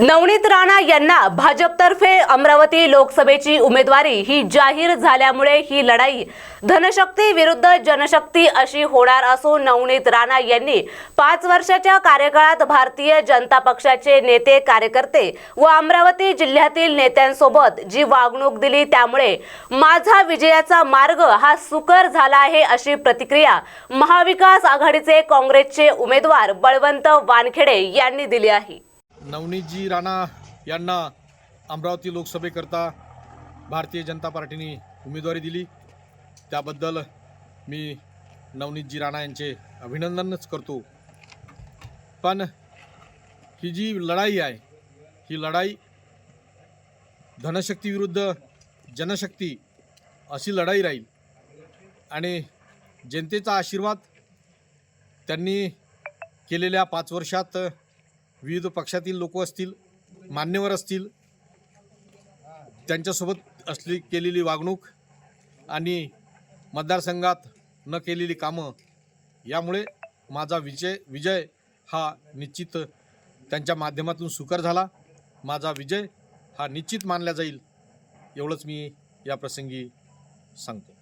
नवनीत राणा यांना भाजपतर्फे अमरावती लोकसभेची उमेदवारी ही जाहीर झाल्यामुळे ही लढाई धनशक्ती विरुद्ध जनशक्ती अशी होणार असून नवनीत राणा यांनी पाच वर्षाच्या कार्यकाळात भारतीय जनता पक्षाचे नेते कार्यकर्ते व अमरावती जिल्ह्यातील नेत्यांसोबत जी वागणूक दिली त्यामुळे माझा विजयाचा मार्ग हा सुकर झाला आहे अशी प्रतिक्रिया महाविकास आघाडीचे काँग्रेसचे उमेदवार बळवंत वानखेडे यांनी दिली आहे. नवनीतजी राणा यांना अमरावती लोकसभेकरता भारतीय जनता पार्टीने उमेदवारी दिली. त्याबद्दल मी नवनीतजी राणा यांचे अभिनंदनच करतो. पण ही जी लढाई आहे ही लढाई धनशक्ती विरुद्ध जनशक्ती अशी लढाई राहील आणि जनतेचा आशीर्वाद त्यांनी केलेल्या पाच वर्षात विविध पक्षातील लोक असतील मान्यवर असतील त्यांच्यासोबत असली केलेली वागणूक आणि मतदारसंघात न केलेली कामं यामुळे माझा विजय विजय हा निश्चित त्यांच्या माध्यमातून सुकर झाला. माझा विजय हा निश्चित मानला जाईल एवढंच मी या प्रसंगी सांगतो.